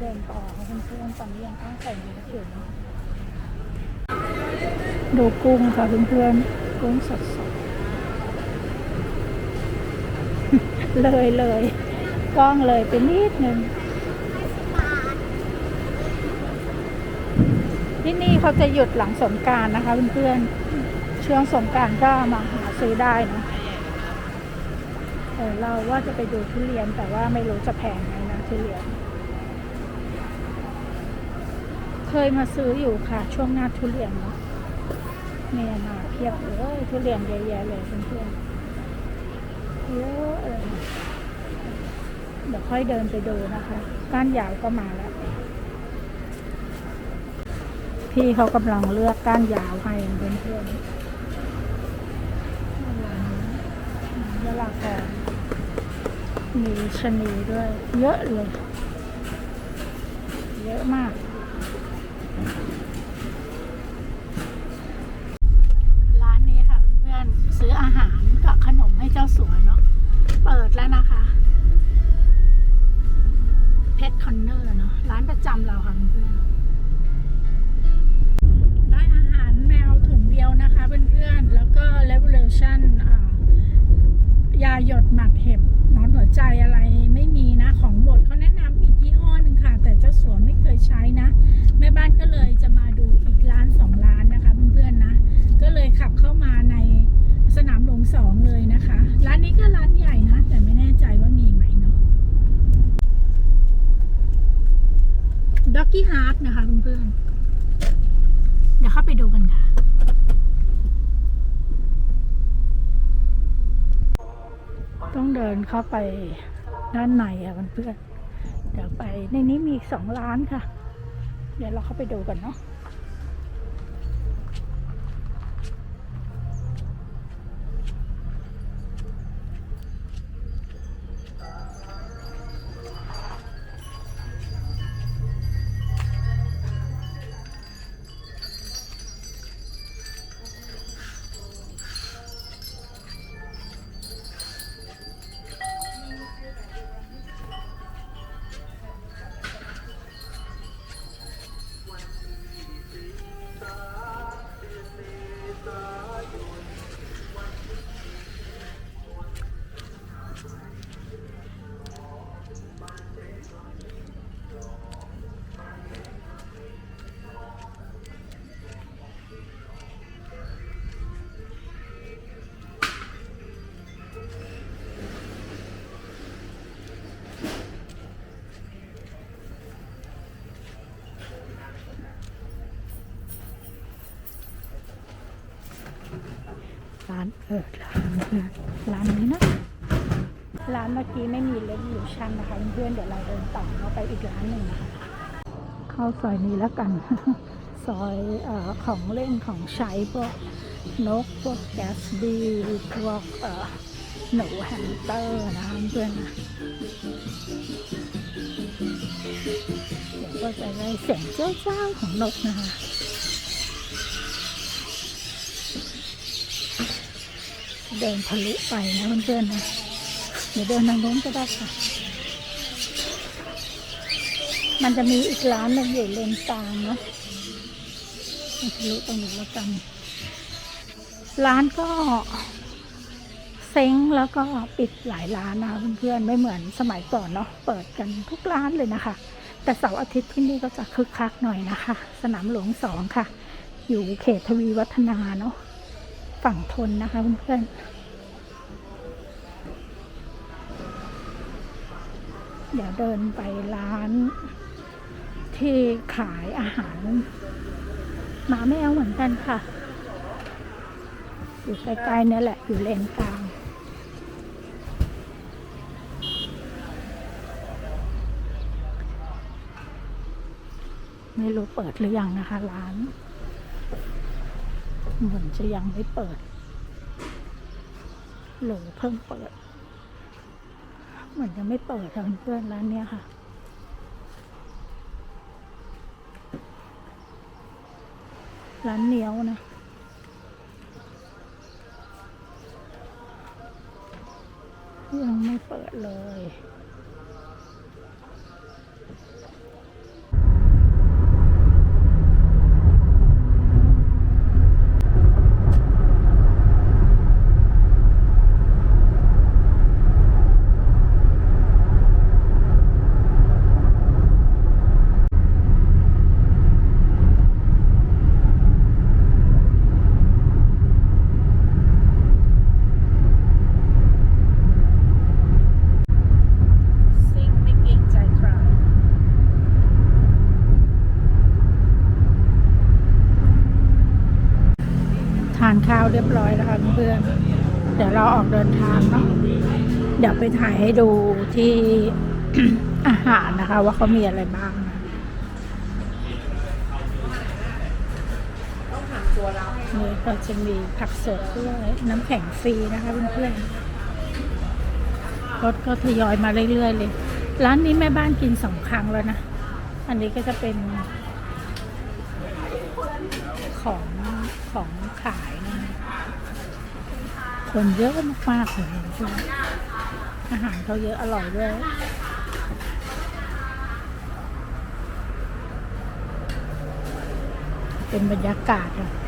เดินต่อค่ะเพื่อนๆตอนนี้ยังต้องใส่ยอะอยู่เนาะดูกุ้งค่ะเพื่อนๆกุ้งสดๆ เลยเลยกล้องเลยไปนิดนึงที่นี่เขาจะหยุดหลังสงการนะคะเพื่อนๆช่วงสงการก็มาหาซื้อได้นะเออเราว่าจะไปดูทุเรียนแต่ว่าไม่รู้จะแพงไหมนะทุเรียน เคยมาซื้ออยู่ค่ะ ช่วงหน้าทุเรียนเนาะเนี่ยมาเพียบเลยทุเรียนเยอะแยะเลยเพื่อนๆเยอะเลยเดี๋ยวค่อยเดินไปดูนะคะก้านยาวก็มาแล้ว พี่เขากำลังเลือกก้านยาวให้เพื่อนๆยะลาพรมีชนีด้วย เยอะเลย เยอะมาก นเพื่อนเดี๋ยวเข้าไปดูกันค่ะ ต้องเดินเข้าไปด้านในอะเพื่อนเดี๋ยวไปในนี้มีสองร้านค่ะ เดี๋ยวเราเข้าไปดูกันเนาะ ร้านเออร้านร้านนี้นะ ร้านเมื่อกี้ไม่มีเลวิวชั่นนะคะเพื่อนๆเดี๋ยวเราเดินต่อเข้าไปอีกร้านหนึ่งนะคะเข้าซอยนี้แล้วกัน ซอยเออของเล่นของใช้พวกนกพวกแกสบีพวกเออหนูแฮมสเตอร์นะคะเพื่อนๆนะเดี๋ยวก็จะได้เสียงเจ้าเจ้าๆของนกนะคะ เดินทะลุไปนะเพื่อนๆนะเดี๋ยวเดินทางโน้นก็ได้ค่ะ มันจะมีอีกร้านหนึงอยู่เลนกลางเนาะทะลุตรงนี้แล้วกัน ร้านก็เซ้งแล้วก็ปิดหลายร้านนะคะเพื่อนๆไม่เหมือนสมัยก่อนเนาะเปิดกันทุกร้านเลยนะคะ แต่เสาร์อาทิตย์ที่นี่ก็จะคึกคักหน่อยนะคะ สนามหลวงสองค่ะ อยู่เขตทวีวัฒนาเนาะ ฝั่งทนนะคะเพื่อนๆเดี๋ยวเดินไปร้าน ที่ขายอาหารหมาแมวเหมือนกันค่ะ อยู่ใกล้ๆเนี่ยแหละ อยู่เลนกลางไม่รู้เปิดหรือยังนะคะ ร้าน เหมือนจะยังไม่เปิด หรือเพิ่งเปิด เหมือนยังไม่เปิดค่ะเพื่อนๆร้านเนี้ยค่ะร้านเหนียวนะยังไม่เปิดเลย ข้าวเรียบร้อยแล้วค่ะเพื่อนเดี๋ยวเราออกเดินทางเนาะเดี๋ยวไปถ่ายให้ดูที่อาหารนะคะ ว่าเขามีอะไรบ้างนะนี่ก็จะมีผักสดด้วยน้ำแข็งฟรีนะคะเพื่อนๆรถก็ทยอยมาเรื่อยๆเลย ร้านนี้แม่บ้านกินสองครั้งแล้วนะ อันนี้ก็จะเป็นของ คนเยอะมากๆเลยอาหารเขาเยอะอร่อยด้วยเป็นบรรยากาศอะ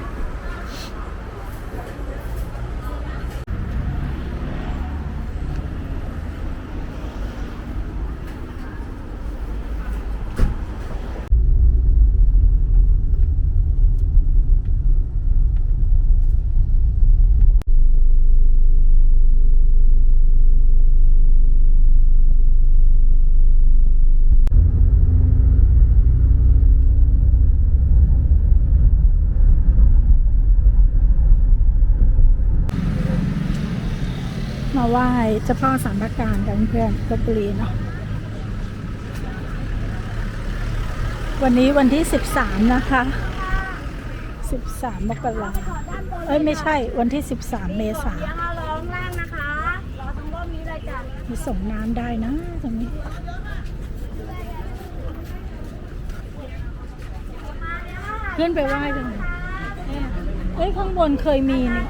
มา ไหว้เจ้าพ่อสามประการกันเพื่อนลบบุรีเนาะวันนี้วันที่สิบสามนะคะสิบสามมกราเอ้ย ไม่ใช่วันที่สิบสามเมษายังเอาร้องล่างนะคะรอตรงรอบนี้เลยจ้ะมีส่งน้ำได้นะตรงนี้ขึ้นไปไหว้กันหน่อยเอ้ย ข้างบนเคยมีนี่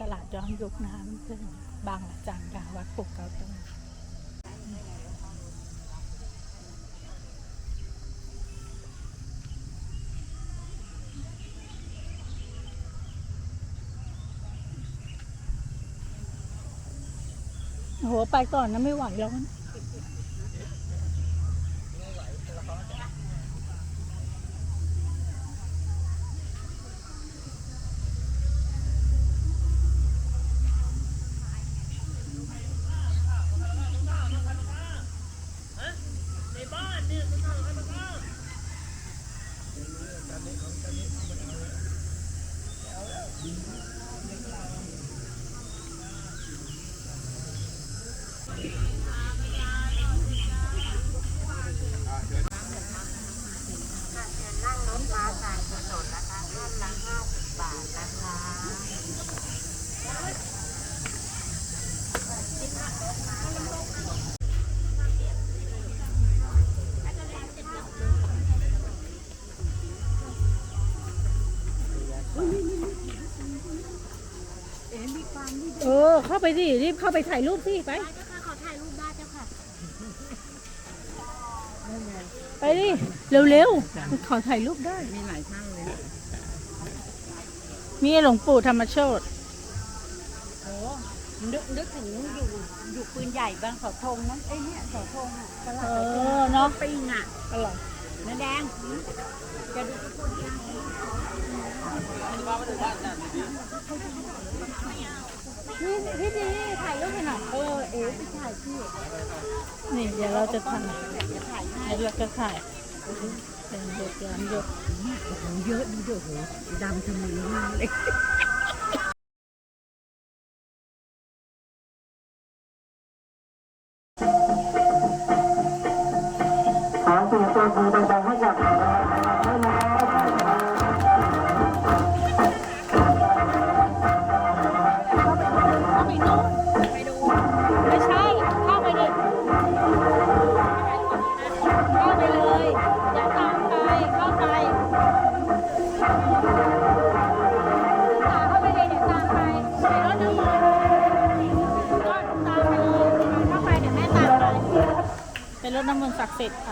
ตลาดย้อนยุคนะคะเพื่อนบางละจันค่ะวัดปลุกเกาต้นโอ้โหไปก่อนนะไม่ไหวแล้ว ออ เข้าไปสิ รีบเข้าไปถ่ายรูปสิ ไปเจ้าค่ะขอถ่ายรูปได้เจ้าค่ะไปดิ เร็วๆ ขอถ่ายรูปได้ มีหลายท่านเลยนะมีหลวงปู่ธรรมโชตนึกนึกถึงอยู่อยู่ปืนใหญ่บางเสาธงนั้นไอ้เนี่ยเสาธงอะเออเนาะปิงอะอร่อยนน้าแดงจะดูนี่ พี่ดีถ่ายรูปให้หน่อยเออเอ๋ไปถ่ายพี่นี่เดี๋ยวเราจะถ่ายเดี๋ยวเราจะถ่ายเป็นหยดย้อนหยดเยอะดูเด้อโหดำทำไมมากเลย น้ำมนต์ศักดิ์สิทธิ์ไป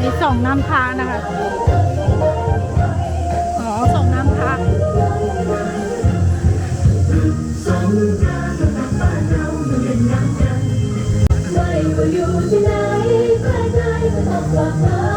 มีส่งน้ำพานะ ไ